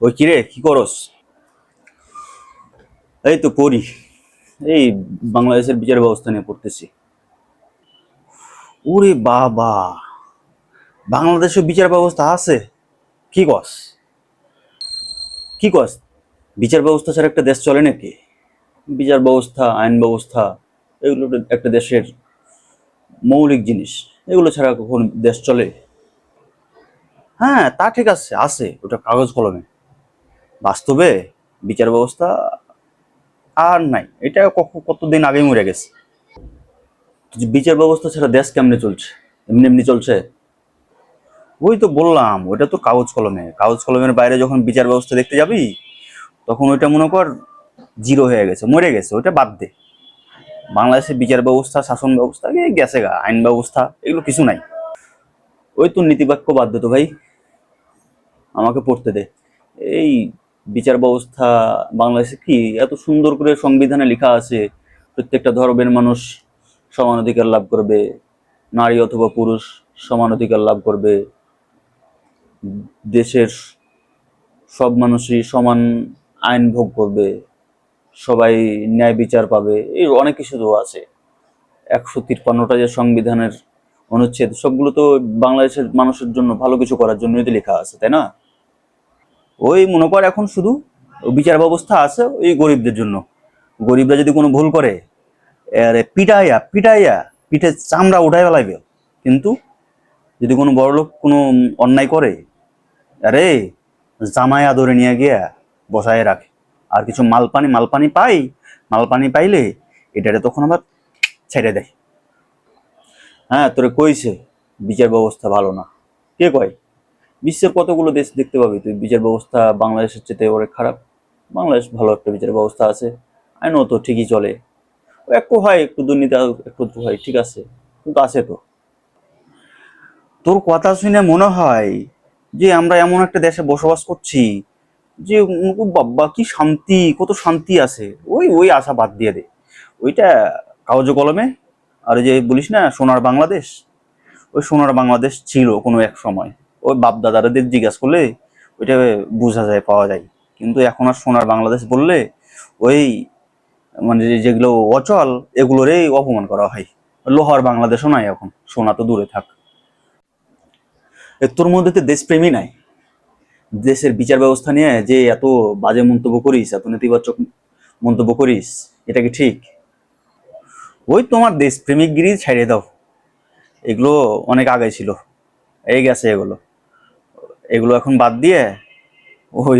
ওই কিরে, কি করস? এই তো পড়ি। এই বাংলাদেশের বিচার ব্যবস্থা নিয়ে পড়তেছি। ওরে বাবা বাংলাদেশের বিচার ব্যবস্থা আছে? কি কস? কি কস? বিচার ব্যবস্থা ছাড়া একটা দেশ চলে নাকি? বিচার ব্যবস্থা, আইন ব্যবস্থা, এগুলো একটা দেশের মৌলিক জিনিস। এগুলো ছাড়া কখন দেশ চলে? হ্যাঁ তা ঠিক আছে আছে, ওটা কাগজ কলমে। বাস্তবে বিচার ব্যবস্থা আর নাই। এটা কতদিন আগেই মরে গেছে। বিচার ব্যবস্থা ছাড়া দেশ কেমনে চলছে? এমনি এমনি চলছে। ওই তো বললাম ওটা তো কাগজ কলমে। কাগজ কলমের বাইরে যখন বিচার ব্যবস্থা দেখতে যাবি, তখন ওইটা মনে কর জিরো হয়ে গেছে, মরে গেছে, ওইটা বাদ দে। বাংলাদেশের বিচার ব্যবস্থা, শাসন ব্যবস্থা গেছে গা, আইন ব্যবস্থা, এগুলো কিছু নাই। ওই তো নীতিবাক্য বাদ দে তো ভাই। আমাকে পড়তে দে। এই বিচার ব্যবস্থা বাংলাদেশে কি? এত সুন্দর করে সংবিধানে লেখা আছে, প্রত্যেকটা ধর্মের মানুষ সমান অধিকার লাভ করবে, নারী অথবা পুরুষ সমান অধিকার লাভ করবে, দেশের সব মানুষই সমান আইন ভোগ করবে, সবাই ন্যায় বিচার পাবে, এই অনেক কিছু তো আছে। একশো তিপ্পান্নটা যে সংবিধানের অনুচ্ছেদ, সবগুলো তো বাংলাদেশের মানুষের জন্য ভালো কিছু করার জন্যই তো লেখা আছে, তাই না? ওই মনে কর এখন শুধু বিচার ব্যবস্থা আছে ওই গরিবদের জন্য। গরিবরা যদি কোনো ভুল করে, আরে পিটাইয়া পিটাইয়া, পিঠে চামড়া উঠাই ফেলাইবে। কিন্তু যদি কোনো বড় লোক কোনো অন্যায় করে, আরে জামায়া ধরে নিয়ে গিয়া বসায় রাখে। আর কিছু মালপানি মালপানি পাই, মালপানি পাইলে এটারে তখন আবার ছেড়ে দেয়। হ্যাঁ তোরে কইছে, বিচার ব্যবস্থা ভালো না। কে কয়? বিশ্বের কতগুলো দেশ দেখতে পাবি তুই? বিচার ব্যবস্থা বাংলাদেশের চেয়ে অনেক খারাপ। বাংলাদেশ ভালো একটা বিচার ব্যবস্থা আছে। আইনও তো ঠিকই চলে। একটু হয়, একটু দুর্নীতি একটু হয়, ঠিক আছে। কিন্তু আছে তো। তোর কথা শুনে মনে হয় যে আমরা এমন একটা দেশে বসবাস করছি যে বাব্বা কি শান্তি, কত শান্তি আছে। ওই ওই আশা বাদ দিয়ে দে। ওইটা কাগজ কলমে, আর যে বলিস না, সোনার বাংলাদেশ? ওই সোনার বাংলাদেশ ছিল কোনো এক সময়। ওই বাপ দাদাদের জিজ্ঞাসা করলে ওইটা বোঝা যায়, পাওয়া যায়। কিন্তু এখন আর সোনার বাংলাদেশ বললে ওই মানে যেগুলো অচল, এগুলোরই অপমান করা হয়। লোহার বাংলাদেশও নাই এখন, সোনা তো দূরে থাক। তোর মধ্যে তো দেশপ্রেমী নাই। দেশের বিচার ব্যবস্থা নিয়ে যে এত বাজে মন্তব্য করিস, এত নেতিবাচক মন্তব্য করিস, এটা কি ঠিক? ওই তোমার দেশপ্রেমিক গিরি ছাড়িয়ে দাও। এগুলো অনেক আগে ছিল। এই গেছে এগুলো। এগুলো এখন বাদ দিয়ে ওই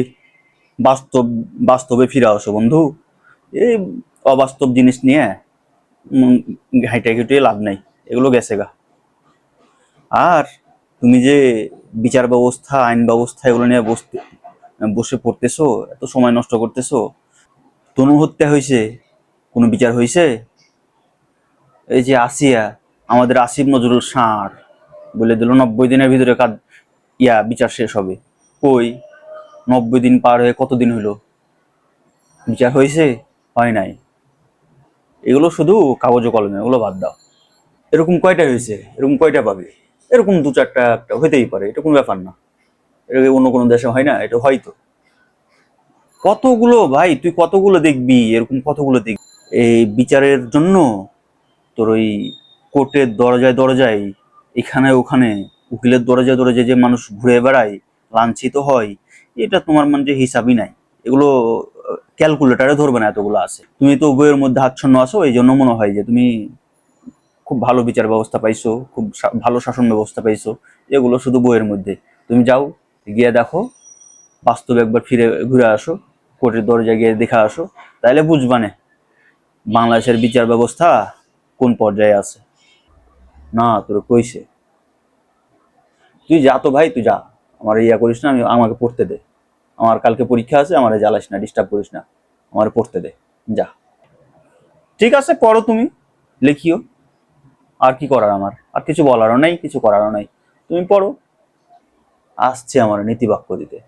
বাস্তব, বাস্তবে ফিরে আসো বন্ধু। এই অবাস্তব জিনিস নিয়ে ঘাইটে ঘুটিয়ে লাভ নাই, এগুলো গেছে গা। আর তুমি যে বিচার ব্যবস্থা, আইন ব্যবস্থা এগুলো নিয়ে বসতে, বসে পড়তেছো, এত সময় নষ্ট করতেছো, তনু হত্যা হয়েছে, কোনো বিচার হয়েছে? এই যে আসিয়া আমাদের আসিফ নজরুল ষাঁড় বলে দিল, নব্বই দিনের ভিতরে ইয়া, বিচার শেষ হবে। কই? নব্বই দিন পার হয়ে কতদিন হলো? বিচার হয়েছে? হয় নাই। এগুলো শুধু কাগজে কলমে ওগুলো বাদ দাও। এরকম কয়টা হয়েছে? এরকম কয়টা পাবে? এরকম দু চারটা একটা হইতেই পারে, এটা কোনো ব্যাপার না। এটা অন্য কোনো দেশে হয় না? এটা হয়তো কতগুলো ভাই, তুই কতগুলো দেখবি? এরকম কতগুলো দেখবি এই বিচারের জন্য তোর ওই কোর্টের দরজায় দরজায়, এখানে ওখানে উকিলের দরজায় দরজায় যে মানুষ ঘুরে বেড়ায়, লাঞ্ছিত হয়, এটা তোমার মানে যে হিসাবই নাই। এগুলো ক্যালকুলেটারে ধরবে না এতগুলো আছে। তুমি তো বইয়ের মধ্যে আচ্ছন্ন আছো, এই জন্য মনে হয় যে তুমি খুব ভালো বিচার ব্যবস্থা পাইছো, খুব ভালো শাসন ব্যবস্থা পাইছো, এগুলো শুধু বইয়ের মধ্যে। তুমি যাও, গিয়ে দেখো, বাস্তবে একবার ফিরে, ঘুরে আসো, কোর্টের দরজা গিয়ে দেখে আসো তাহলে বুঝবানে বাংলাদেশের বিচার ব্যবস্থা কোন পর্যায়ে আছে। না, তোর কইছে। তুই যা তো ভাই, তুই যা। আমার ইয়া করিস না, আমি আমাকে পড়তে দে। আমার কালকে পরীক্ষা আছে, আমার জ্বালাস না ডিস্টার্ব করিস না। আমার পড়তে দে। যা। ঠিক আছে, পড়ো তুমি। লিখিও। আর কি করার আমার? আর কিছু বলারও নাই, কিছু করারও নাই। তুমি পড়ো। আসছে আমার নীতিবাক্য দিতে।